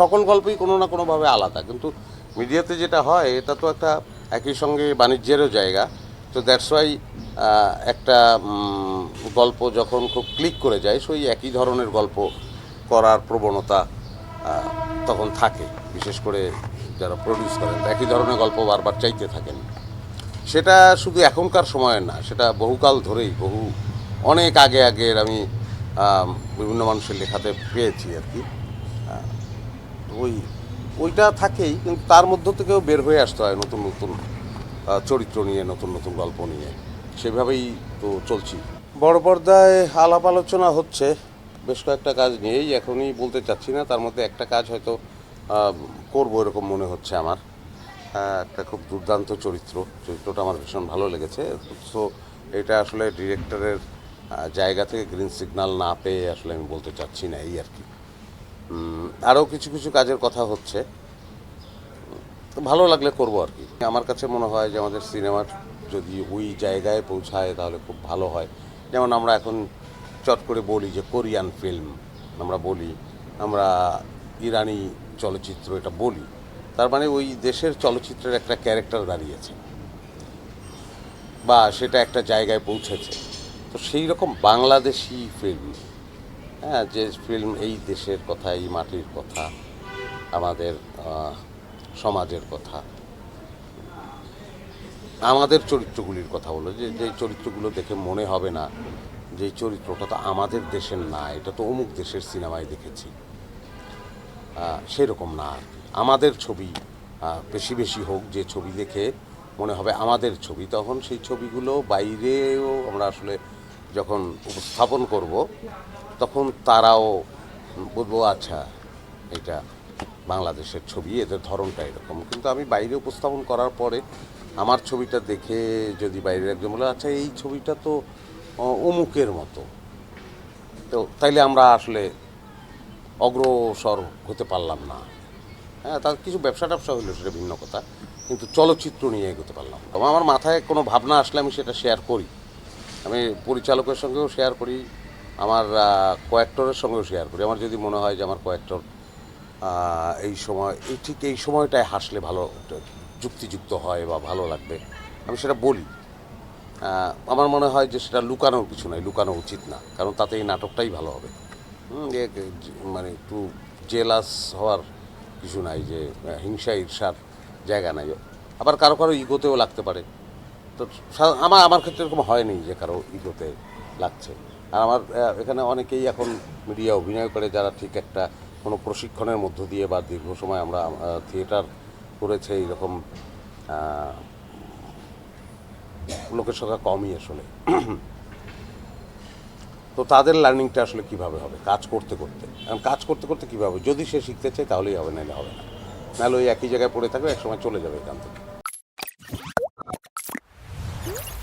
সকল গল্পই কোনো না কোনোভাবে আলাদা। কিন্তু মিডিয়াতে যেটা হয়, এটা তো একটা একই সঙ্গে বাণিজ্যেরও জায়গা। তো দ্যাটস ওয়াই একটা গল্প যখন খুব ক্লিক করে যায়, সেই একই ধরনের গল্প করার প্রবণতা তখন থাকে। বিশেষ করে যারা প্রডিউস করেন একই ধরনের গল্প বারবার চাইতে থাকেন। সেটা শুধু এখনকার সময়ের না, সেটা বহুকাল ধরেই, বহু, অনেক আগে আগের আমি বিভিন্ন মানুষের লেখাতে পেয়েছি আর কি। ওই, ওইটা থাকেই, কিন্তু তার মধ্য থেকেও বের হয়ে আসতে হয় নতুন নতুন চরিত্র নিয়ে, নতুন নতুন গল্প নিয়ে। সেভাবেই তো চলছি। বড় পর্দায় আলাপ আলোচনা হচ্ছে, বেশ কয়েকটা কাজ নিয়েই, এখনই বলতে চাচ্ছি না, তার মধ্যে একটা কাজ হয়তো করব এরকম মনে হচ্ছে আমার। একটা খুব দুর্দান্ত চরিত্র, চরিত্রটা আমার ভীষণ ভালো লেগেছে। সো এটা আসলে ডিরেক্টরের জায়গা থেকে গ্রিন সিগন্যাল না পেয়ে আসলে আমি বলতে চাচ্ছি না, এই আর কি। আরও কিছু কিছু কাজের কথা হচ্ছে। তো ভালো লাগলে করব আর কি। আমার কাছে মনে হয় যে আমাদের সিনেমার যদি ওই জায়গায় পৌঁছায় তাহলে খুব ভালো হয়। যেমন আমরা এখন চট করে বলি যে কোরিয়ান ফিল্ম আমরা বলি, আমরা ইরানি চলচ্চিত্র এটা বলি। তার মানে ওই দেশের চলচ্চিত্রের একটা ক্যারেক্টার দাঁড়িয়েছে। বা সেটা একটা জায়গায় পৌঁছেছে। তো সেই রকম বাংলাদেশি ফিল্ম হ্যাঁ যে ফিল্ম এই দেশের কথা, এই মাটির কথা, আমাদের সমাজের কথা। আমাদের চরিত্রগুলির কথা বলো, যে যে চরিত্রগুলো দেখে মনে হবে না, যে চরিত্রটা তো আমাদের দেশের না, এটা তো অমুক দেশের সিনেমায় দেখেছি। সেরকম না। আমাদের ছবি বেশি বেশি হোক, যে ছবি দেখে মনে হবে আমাদের ছবি, তখন সেই ছবিগুলো বাইরেও আমরা আসলে যখন উপস্থাপন করব, তখন তারাও বলব আচ্ছা এটা বাংলাদেশের ছবি, এদের ধরনটা এরকম। কিন্তু আমি বাইরে উপস্থাপন করার পরে আমার ছবিটা দেখে যদি বাইরের একজন বলে আচ্ছা এই ছবিটা তো অমুকের মতো। তো তাইলে আমরা আসলে অগ্রসর হতে পারলাম না। হ্যাঁ তার কিছু ব্যবসা ট্যাবসা হলো সেটা ভিন্ন কথা। কিন্তু চলচ্চিত্র নিয়ে এগোতে পারলাম। আমার মাথায় কোনো ভাবনা আসলে আমি সেটা শেয়ার করি। আমি পরিচালকের সঙ্গেও শেয়ার করি, আমার কোয়াক্টরের সঙ্গেও শেয়ার করি। আমার যদি মনে হয় যে আমার কোয়াক্টর এই সময়, এই ঠিক এই সময়টায় হাসলে ভালো, যুক্তিযুক্ত হয় বা ভালো লাগবে, আমি সেটা বলি। আমার মনে হয় যে সেটা লুকানোর কিছু নয়, লুকানো উচিত না, কারণ তাতে এই নাটকটাই ভালো হবে। মানে একটু জেলাস হওয়ার কিছু নাই যে, হিংসা, ঈর্ষার জায়গা নাই। আবার কারও কারও ইগোতেও লাগতে পারে। তো আমার আমার ক্ষেত্রে এরকম হয়নি যে কারও ইগোতে লাগছে। আর আমার এখানে অনেকেই এখন মিডিয়া অভিনয় করে যারা ঠিক একটা কোনো প্রশিক্ষণের মধ্য দিয়ে বা দীর্ঘ সময় আমরা থিয়েটার করেছে এইরকম লোকের সংখ্যা কমই আসলে। তো তাদের লার্নিংটা আসলে কীভাবে হবে? কাজ করতে করতে। এখন কাজ করতে করতে কীভাবে যদি সে শিখতে চায় তাহলেই হবে, নাহলে হবে না। নাহলে ওই একই জায়গায় পড়ে থাকবে এক সময় চলে যাবে এখান থেকে।